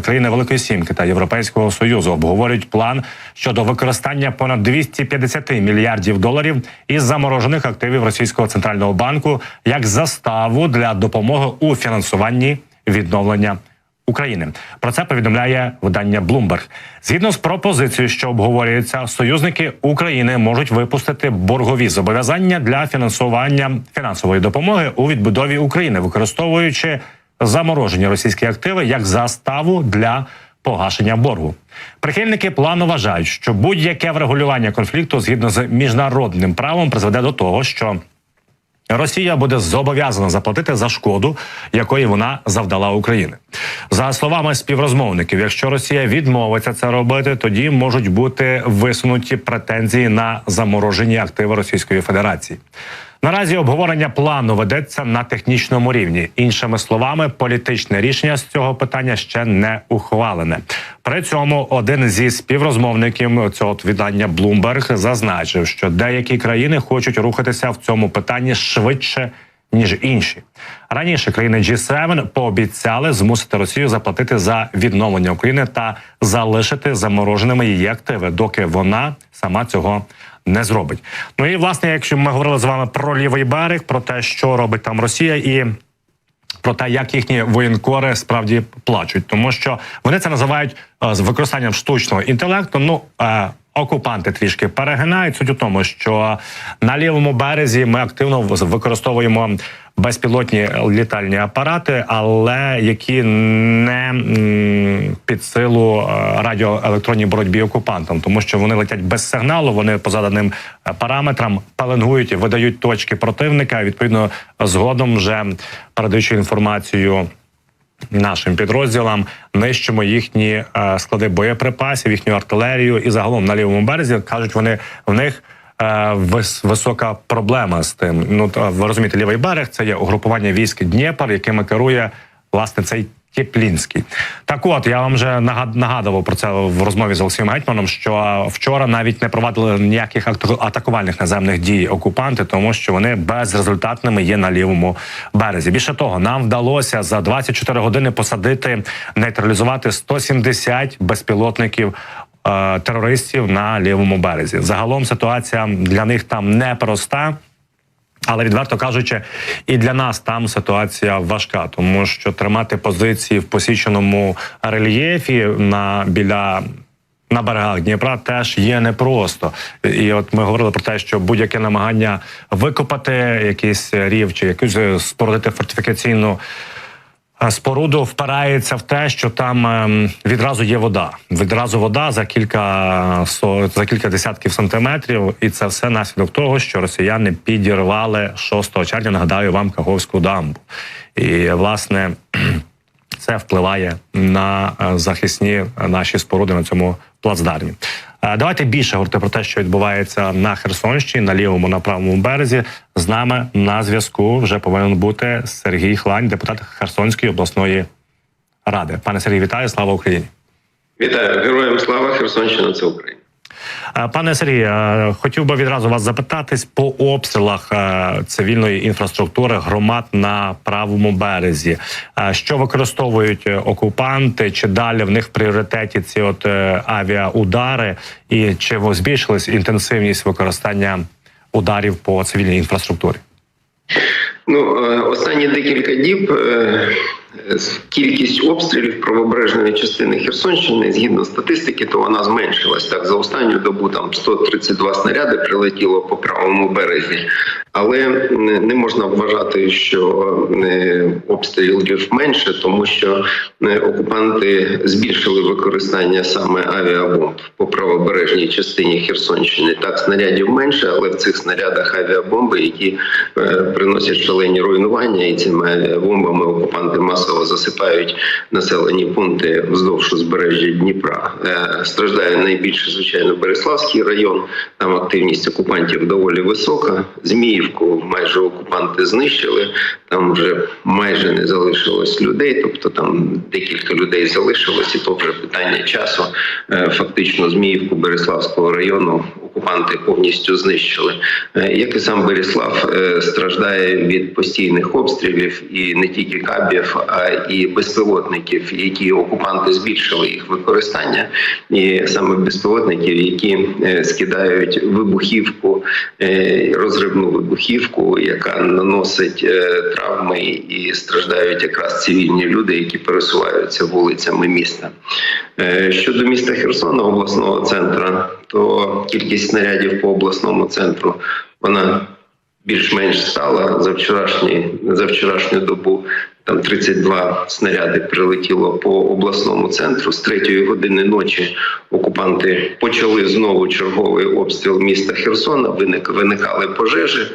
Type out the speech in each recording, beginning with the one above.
країни Великої Сімки та Європейського союзу обговорюють план щодо використання понад 250 мільярдів доларів із заморожених активів російського центрального банку як заставу для допомоги у фінансуванні відновлення. України про це повідомляє видання Bloomberg. Згідно з пропозицією, що обговорюється, союзники України можуть випустити боргові зобов'язання для фінансування фінансової допомоги у відбудові України, використовуючи заморожені російські активи як заставу для погашення боргу. Прихильники плану вважають, що будь-яке врегулювання конфлікту згідно з міжнародним правом призведе до того, що Росія буде зобов'язана заплатити за шкоду, якої вона завдала Україні. За словами співрозмовників, якщо Росія відмовиться це робити, тоді можуть бути висунуті претензії на заморожені активи Російської Федерації. Наразі обговорення плану ведеться на технічному рівні. Іншими словами, політичне рішення з цього питання ще не ухвалене. При цьому один зі співрозмовників цього видання Bloomberg зазначив, що деякі країни хочуть рухатися в цьому питанні швидше. Ніж інші раніше країни G7 пообіцяли змусити Росію заплатити за відновлення України та залишити замороженими її активи, доки вона сама цього не зробить. Ну і власне, якщо ми говорили з вами про лівий берег, про те, що робить там Росія, і про те, як їхні воєнкори справді плачуть, тому що вони це називають е, з використанням штучного інтелекту. Ну е, окупанти трішки перегинають. Суть у тому, що на лівому березі ми активно використовуємо безпілотні літальні апарати, але які не під силу е, радіоелектронній боротьбі окупантам, тому що вони летять без сигналу. Вони по заданим е, параметрам паленгують, видають точки противника. Відповідно, згодом вже передаючи інформацію. Нашим підрозділам нищимо їхні е, склади боєприпасів, їхню артилерію, і загалом на лівому березі кажуть, вони в них е, висока проблема з тим. Ну ви розумієте, лівий берег це є угрупування військ Дніпр, якими керує власне цей Теплінський. Так, от я вам вже нагадував про це в розмові з Олексієм Гетьманом. Що вчора навіть не провадили ніяких атакувальних наземних дій окупанти, тому що вони безрезультатними є на лівому березі. Більше того, нам вдалося за 24 години посадити нейтралізувати 170 безпілотників. Е, терористів на лівому березі загалом ситуація для них там непроста. Але відверто кажучи, і для нас там ситуація важка, тому що тримати позиції в посіченому рельєфі на біля. На берегах Дніпра теж є непросто, і от ми говорили про те, що будь-яке намагання викопати якийсь рів чи якусь спорудити фортифікаційну споруду впирається в те, що там ем, відразу є вода. Відразу вода за кілька за кілька десятків сантиметрів, і це все наслідок того, що росіяни підірвали 6 червня. Нагадаю вам Каховську дамбу, і власне. Це впливає на е, захисні наші споруди на цьому плацдармі. Е, давайте більше говорити про те, що відбувається на Херсонщині, на лівому на правому березі. З нами на зв'язку вже повинен бути Сергій Хлань, депутат Херсонської обласної ради. Пане Сергій, вітаю! Слава Україні! Вітаю героям слава Херсонщина. Це Україна. Е, пане Сергію, хотів би відразу вас запитатись по обстрілах е, цивільної інфраструктури громад на правому березі. Е, що використовують окупанти? Чи далі в них в пріоритеті ці от авіаудари, і чи збільшилась інтенсивність використання ударів по цивільній інфраструктурі? Ну останні декілька діб Кількість обстрілів правобережної частини Херсонщини згідно статистики, то вона зменшилась так за останню добу. Там 132 снаряди прилетіло по правому березі, але не можна вважати, що обстрілів менше, тому що окупанти збільшили використання саме авіабомб по правобережній частині Херсонщини. Так снарядів менше, але в цих снарядах авіабомби, які е, приносять шалені руйнування, і цими авіабомбами окупанти масово засипають населені пункти вздовж узбережжя Дніпра. Страждає найбільше звичайно Береславський район. Там активність окупантів доволі висока. Зміїв Авдіївку майже окупанти знищили. Там вже майже не залишилось людей, тобто там декілька людей залишилось, і то вже питання часу. Е, фактично, Зміївку Береславського району окупанти повністю знищили. Е, Як і сам Беріслав е, страждає від постійних обстрілів і не тільки кабів, а і безпілотників, які окупанти збільшили їх використання, і саме безпілотників, які е, скидають вибухівку, розривну вибухівку, яка наносить травми і страждають якраз цивільні люди, які пересуваються вулицями міста. Щодо міста Херсона, обласного центру, то кількість снарядів по обласному центру вона більш-менш стала за вчорашні, за вчорашню добу. Там 32 снаряди прилетіло по обласному центру. З третьої години ночі окупанти почали знову черговий обстріл міста Херсона. Виник виникали пожежі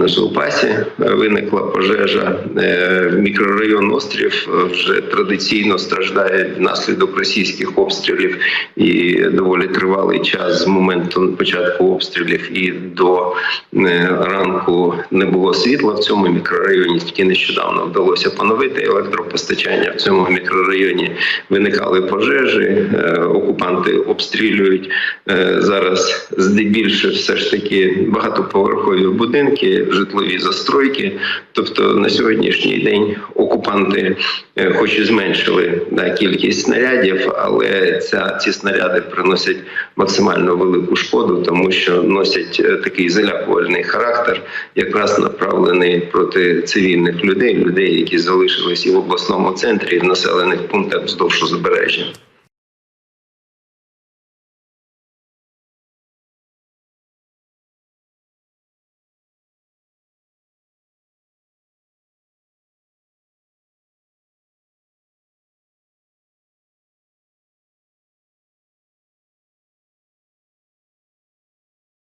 на Жолпасі. е, Виникла пожежа Е, мікрорайон Острів е, вже традиційно страждає внаслідок російських обстрілів і доволі тривалий час з моменту початку обстрілів і до е, ранку не було світла в цьому мікрорайоні. Тільки нещодавно вдалося поновити електропостачання в цьому мікрорайоні. Виникали пожежі, окупанти обстрілюють зараз здебільше все ж таки багатоповерхові будинки, житлові застройки. Тобто на сьогоднішній день окупанти, е, хоч і зменшили да, кількість снарядів, але ця ці снаряди приносять максимально велику шкоду, тому що носять е, такий залякувальний характер, якраз направлений проти цивільних людей, людей, які залишились і в обласному центрі, і в населених пунктах вздовж узбережжя.